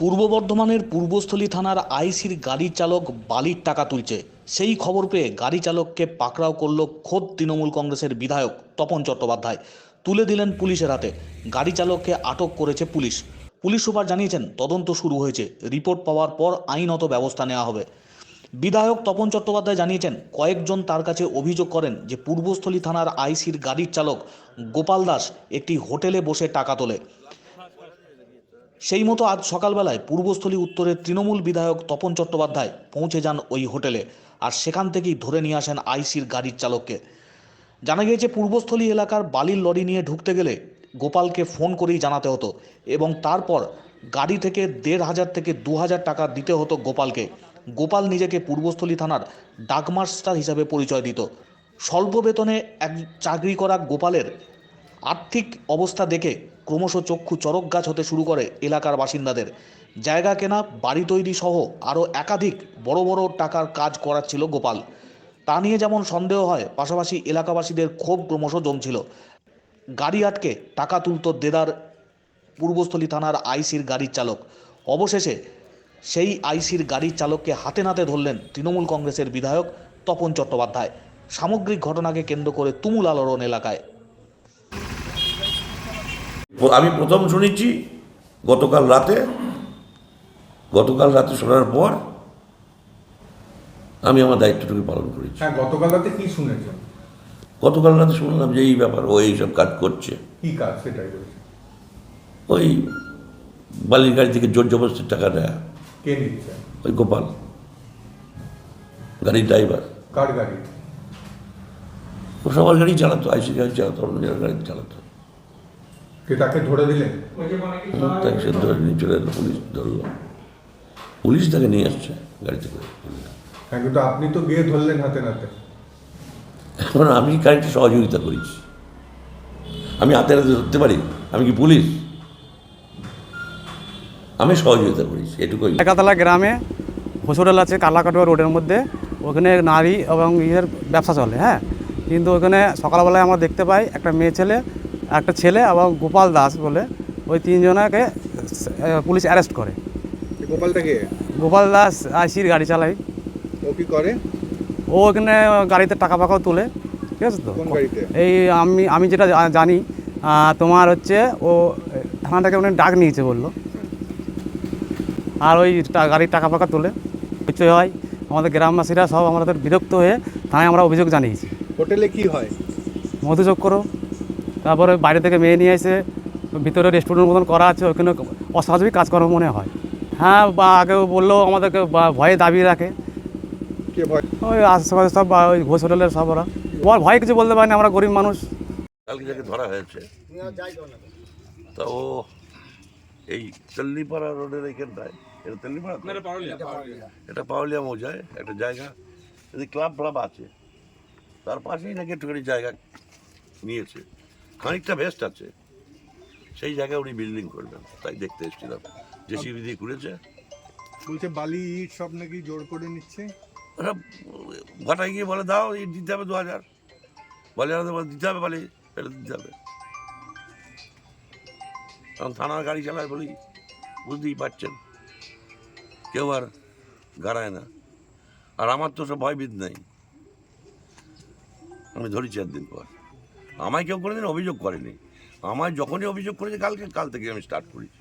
পূর্ব বর্ধমানের পূর্বস্থলী থানার আইসির গাড়ির চালক বালির টাকা তুলছে। সেই খবর পেয়ে গাড়ি চালককে পাকড়াও করল খোদ তৃণমূল কংগ্রেসের বিধায়ক তপন চট্টোপাধ্যায়। তুলে দিলেন পুলিশের হাতে। গাড়ি চালককে আটক করেছে পুলিশ। পুলিশ সুপার জানিয়েছেন, তদন্ত শুরু হয়েছে। রিপোর্ট পাওয়ার পর আইনত ব্যবস্থা নেওয়া হবে। বিধায়ক তপন চট্টোপাধ্যায় জানিয়েছেন, কয়েকজন তার কাছে অভিযোগ করেন যে পূর্বস্থলী থানার আইসির গাড়ির চালক গোপাল দাস একটি হোটেলে বসে টাকা তোলে। সেই মতো আজ সকালবেলায় পূর্বস্থলী উত্তরের তৃণমূল বিধায়ক তপন চট্টোপাধ্যায় পৌঁছে যান ওই হোটেলে আর সেখান থেকেই ধরে নিয়ে আসেন আইসির গাড়ির চালককে। জানা গিয়েছে, পূর্বস্থলী এলাকার বালির লরি নিয়ে ঢুকতে গেলে গোপালকে ফোন করেই জানাতে হতো এবং তারপর গাড়ি থেকে দেড় হাজার থেকে দু হাজার টাকা দিতে হতো গোপালকে। গোপাল নিজেকে পূর্বস্থলী থানার ডাকমাস্টার হিসাবে পরিচয় দিত। স্বল্প বেতনে এক চাকরি করা গোপালের আর্থিক অবস্থা দেখে ক্রমশ চক্ষু চরক গাছ হতে শুরু করে এলাকার বাসিন্দাদের। জায়গা কেনা, বাড়ি তৈরি সহ আরও একাধিক বড় বড় টাকার কাজ করাচ্ছিল গোপাল। তা নিয়ে যেমন সন্দেহ হয়, পাশাপাশি এলাকাবাসীদের ক্ষোভ ক্রমশ জমছিল। গাড়ি আটকে টাকা তুলত দেদার পূর্বস্থলী থানার আইসির গাড়ির চালক। অবশেষে সেই আইসির গাড়ির চালককে হাতে নাতে ধরলেন তৃণমূল কংগ্রেসের বিধায়ক তপন চট্টোপাধ্যায়। সামগ্রিক ঘটনাকে কেন্দ্র করে তুমুল আলোড়ন এলাকায়। আমি প্রথম শুনেছি গতকাল রাতে গতকাল রাতে শোনার পর আমি আমার দায়িত্বটুকু পালন করেছি। হ্যাঁ গতকাল রাতে কি শুনেছেন? গতকাল রাতে শুনলাম যে এই ব্যাপার ও এইসব কাজ করছে। কি কাজ সেটাই ওই বালির গাড়ি থেকে জোর জবরদস্তির টাকা নেয় কে নিচ্ছে? ওই গোপাল। গাড়ির ড্রাইভার। কার গাড়ি? ও সবার গাড়ি চালাতো আইসি গাড়ি চালাতো অন্য গাড়ি চালাতো। কে তাকে ধরে দিলেন? তাকে সে ধরে নিয়ে চলে এলো পুলিশ ধরলো। পুলিশ তাকে নিয়ে আসছে গাড়িতে করে। হ্যাঁ কিন্তু আপনি তো গিয়ে ধরলেন হাতে নাতে। এখন আমি গাড়িটা সহযোগিতা করেছি? আমি হাতে হাতে ধরতে পারি? আমি কি পুলিশ? আমি সহযোগিতা করেছি এটুকুই। একাতলা গ্রামে হোটেল আছে কালাকাটোয়া রোডের মধ্যে। ওখানে নারী এবং ইয়ের ব্যবসা চলে হ্যাঁ? কিন্তু ওখানে সকালবেলায় আমরা দেখতে পাই একটা মেয়ে ছেলে একটা ছেলে এবং গোপাল দাস বলে ওই তিনজনাকে পুলিশ অ্যারেস্ট করে। গোপালটাকে গোপাল দাস আইসির গাড়ি চালায় ও কি করে? ও ওখানে গাড়িতে টাকা ফাঁকাও তোলে ঠিক আছে তো? এই আমি আমি যেটা জানি তোমার হচ্ছে ও থানা থেকে উনি ডাক নিয়েছে বলল। আর ওই গাড়ির টাকা ফাঁকা তোলে। নিশ্চয় হয় আমাদের গ্রামবাসীরা সব আমাদের বিরক্ত হয়ে থানায় আমরা অভিযোগ জানিয়েছি। হোটেলে কি হয়? মধুচক্র তারপরে বাইরে থেকে মেয়ে নিয়ে এসে ভিতরে রেস্টুরেন্ট মতন করা আছে ওখানে অস্বাভাবিক কাজকর্ম মনে হয়। হ্যাঁ বা আগে বললেও আমাদেরকে বা- ভয়ে দাবি রাখে। কে ভয়? ওই আশেপাশে সব বা ওই ঘোষ হোটেলের সব ওরা। ওর ভয় কিছু বলতে পারি না আমরা গরিব মানুষ। কালকে যাকে ধরা হয়েছে তা ও এই তেল্লিপাড়া রোডের এখানটায় এটা তেল্লিপাড়া? এটা পাউলিয়া মৌজায় একটা জায়গা। যদি ক্লাব ক্লাব আছে। তার পাশেই নাকি একটুখানি জায়গা নিয়েছে। খানিকটা বেস্ট আছে। সেই জায়গায় উনি বিল্ডিং করবেন তাই দেখতে এসেছিলাম। জেসিবি দিয়ে করেছে বলছে বালি ইট সব নাকি জোর করে নিচ্ছে? ওরা ঘটায় গিয়ে বলে দাও এই দিতে হবে দু হাজার বলে দিতে হবে বলে ফেরত দিতে হবে। কারণ থানার গাড়ি চালায় বলি বুঝতেই পারছেন কেউ আর গাড়ায় না। আর আমার তো সব ভয়বিদ নেই। আমি ধরি চার দিন পর। আমায় কেউ কোনোদিন অভিযোগ করেনি। আমায় যখনই অভিযোগ করেছে, কালকে, কাল থেকে আমি স্টার্ট করেছি।